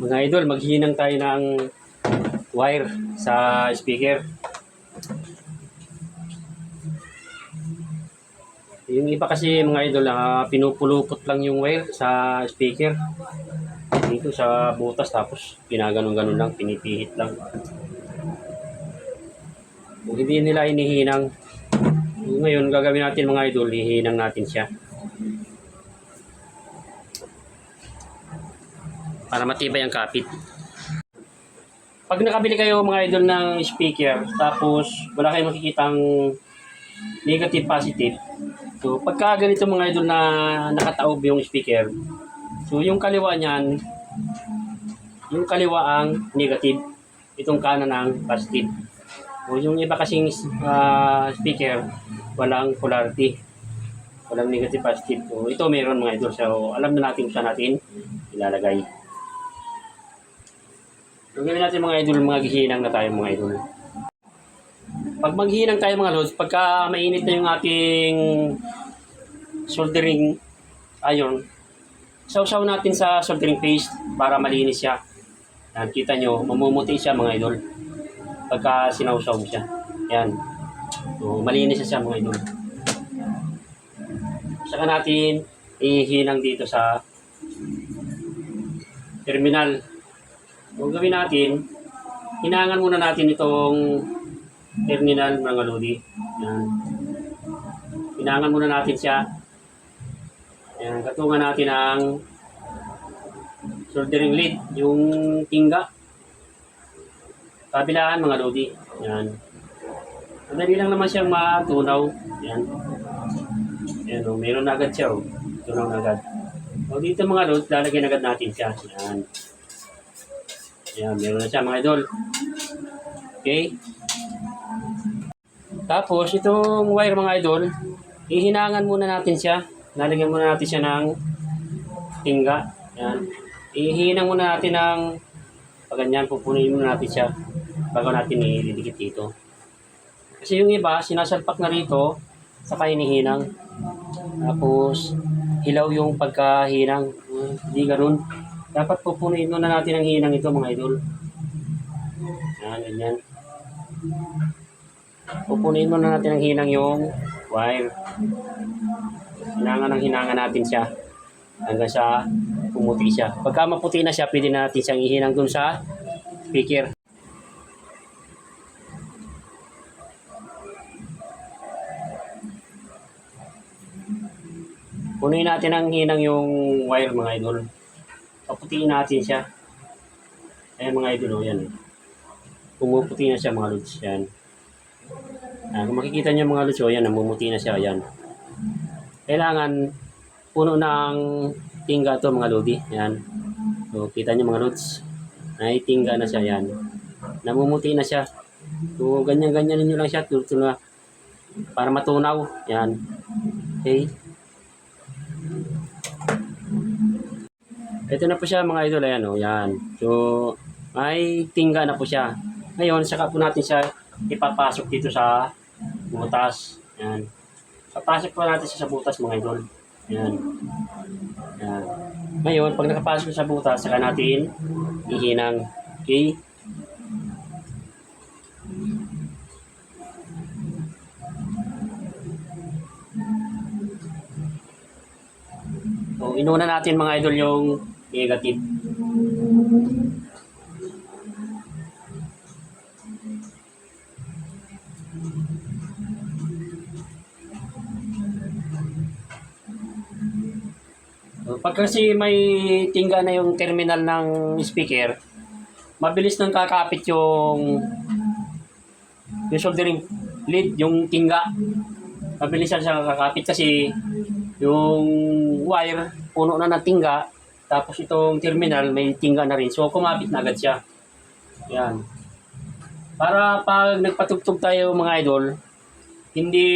Mga idol, maghinang tayo ng wire sa speaker. Yung iba kasi mga idol, ah, pinupulupot lang yung wire sa speaker. Dito sa butas tapos pinaganon-ganon lang, pinipihit lang. Kung hindi nila inihinang, ngayon gagawin natin mga idol, hihinang natin siya. Para matibay ang kapit. Pag nakabili kayo mga idol ng speaker, tapos wala kayong makikitang negative positive, so pagka ganito mga idol na nakataob yung speaker, so yung kaliwa niyan, yung kaliwa ang negative, itong kanan ang positive. O yung iba kasing ah, speaker, walang polarity. Walang negative positive. So ito meron mga idol. So alam na natin kung saan natin ilalagay. Gawin natin mga idol, mga gihinang na tayo mga idol. Pag maghinang tayo mga lods, pagka mainit na yung ating soldering iron, sausaw natin sa soldering paste para malinis siya. Yan, kita nyo, mamumuti siya mga idol. Pagka sinausaw siya. Yan. So, malinis na siya mga idol. Saka natin ihinang dito sa terminal. Kung gawin natin, hinangan muna natin itong terminal mga lodi. Yan. Hinangan muna natin siya. Yan, katungan natin ang soldering lead, yung tingga. Kabilaan mga lodi. Yan. Madali lang naman siyang matunaw. Yan. Yan, oh, meron na agad siya. Oh. Tunaw na agad. O dito mga lods, lalagyan agad natin siya. Yan. Yan, meron na siya mga idol. Okay? Tapos, itong wire mga idol, ihinangan muna natin siya. Lalagyan muna natin siya ng tingga. Yan. Ihinang muna natin ng paganyan, pupunin muna natin siya bago natin ididikit dito. Kasi yung iba, sinasalpak na rito, saka inihinang. Tapos, hilaw yung pagkahinang. Hindi ganun. Dapat pupunuin muna natin ang hinang ito mga idol. Yan, ganyan. Pupunuin muna natin ang hinang yung wire. Hinangan ng hinangan natin siya hanggang sa pumuti siya. Pagka maputi na siya, pwede na natin siyang ihinang dun sa speaker. Punuin natin ang hinang yung wire mga idol. Paputiin natin siya. Ayan mga idol, oh, yan. Pumuputi na siya mga lods. Yan. Ah, kung makikita niyo mga lods, oh, yan, namumuti na siya. Yan. Kailangan puno ng tingga to mga lodi. Yan. So, kita niyo mga lods. Ay, tingga na siya. Yan. Namumuti na siya. So, ganyan-ganyan niyo lang siya. Tulo na para matunaw. Yan. Okay. Ito na po siya mga idol, ayan o, yan. So, may tingga na po siya. Ngayon, saka po natin siya ipapasok dito sa butas. Yan. Papasok po natin siya sa butas mga idol. Yan. Yan. Ngayon, pag nakapasok sa butas, saka natin ihinang. Okay? So, inuna natin mga idol yung negative. Pag kasi may tingga na yung terminal ng speaker, mabilis nang kakapit yung yung soldering lead, yung tingga. Mabilis siya kakapit kasi yung wire, puno na ng tingga, tapos itong terminal, may tingga na rin. So, kumapit na agad siya. Yan. Para pag nagpatugtog tayo mga idol, hindi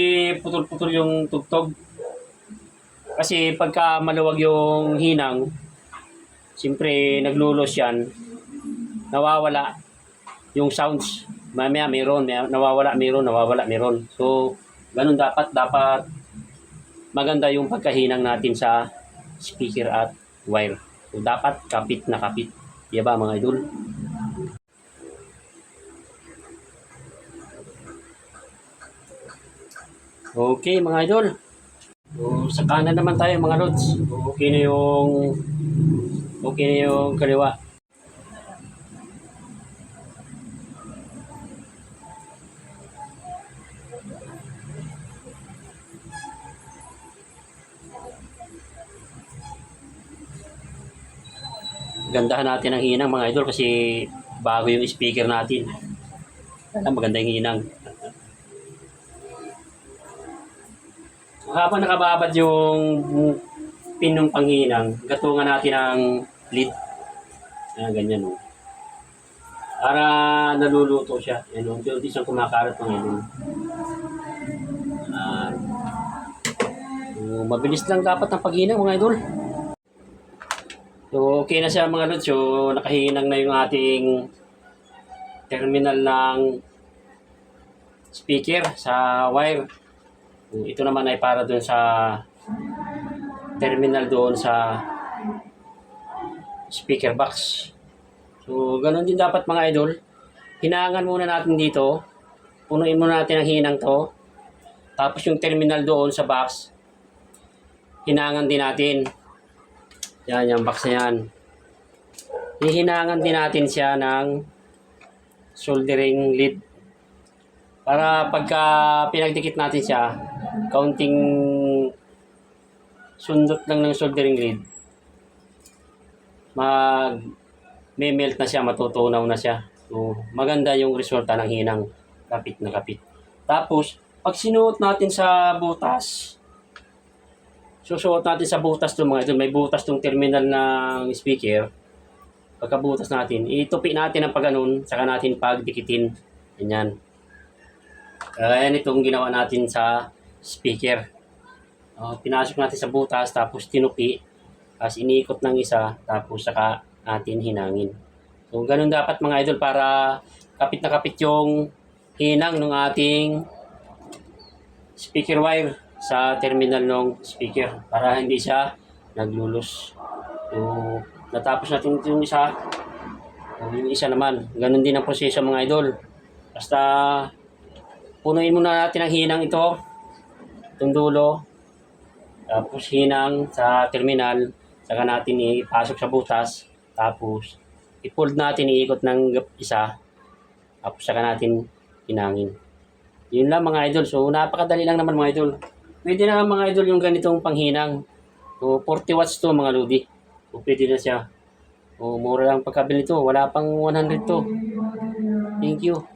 putol-putol yung tugtog. Kasi pagka maluwag yung hinang, siyempre naglulos yan, nawawala yung sounds. Mamaya mayroon, may, nawawala mayroon, nawawala mayroon. So, ganun dapat, dapat maganda yung pagkahinang natin sa speaker at wire. So, dapat kapit na kapit. Di ba mga idol? Okay mga idol. So, sa kanan naman tayo mga lods. Okay na yung okay na yung kaliwa. Gandahan natin ang hinang mga idol kasi bago yung speaker natin. Alam, maganda yung hinang. Habang nakababad yung pin ng panghinang, gatungan natin ang lid. Ayan, ganyan o. Para naluluto siya. Yan o, unti-unti siyang kumakarat mga idol. Ah, so, mabilis lang dapat ang paghinang mga idol. So, okay na siya mga lods. So, nakahinang na yung ating terminal ng speaker sa wire. Ito naman ay para doon sa terminal doon sa speaker box. So, ganun din dapat mga idol. Hinangan muna natin dito. Punuin muna natin ang hinang to. Tapos yung terminal doon sa box, hinangan din natin. Yan, yung box na yan. Hihinangan din natin siya ng soldering lead. Para pagka pinagdikit natin siya, kaunting sundot lang ng soldering lead, mag may melt na siya, matutunaw na siya. So, maganda yung resulta ng hinang kapit na kapit. Tapos, pag sinuot natin sa butas, susuot natin sa butas to mga idol. May butas tong terminal ng speaker. Pagkabutas natin, itupi natin ang pagganon, saka natin pagdikitin. Ganyan. Kaya itong ginawa natin sa speaker. Uh, pinasok natin sa butas, tapos tinupi, tapos iniikot ng isa, tapos saka natin hinangin. So, ganun dapat mga idol para kapit na kapit yung hinang ng ating speaker wire sa terminal ng speaker para hindi siya naglulus. So, natapos natin yung isa. Yung isa naman, ganun din ang proseso mga idol. Basta punuin muna natin ang hinang ito, itong dulo, tapos hinang sa terminal, saka natin ipasok sa butas, tapos i-fold natin, iikot ng isa, tapos saka natin hinangin. Yun lang mga idol. So, napakadali lang naman mga idol. Pwede na mga idol yung ganitong panghinang. O 40 watts to mga lodi. O pwede na siya. O mura lang pagkabili nito. Wala pang 100 to. Thank you.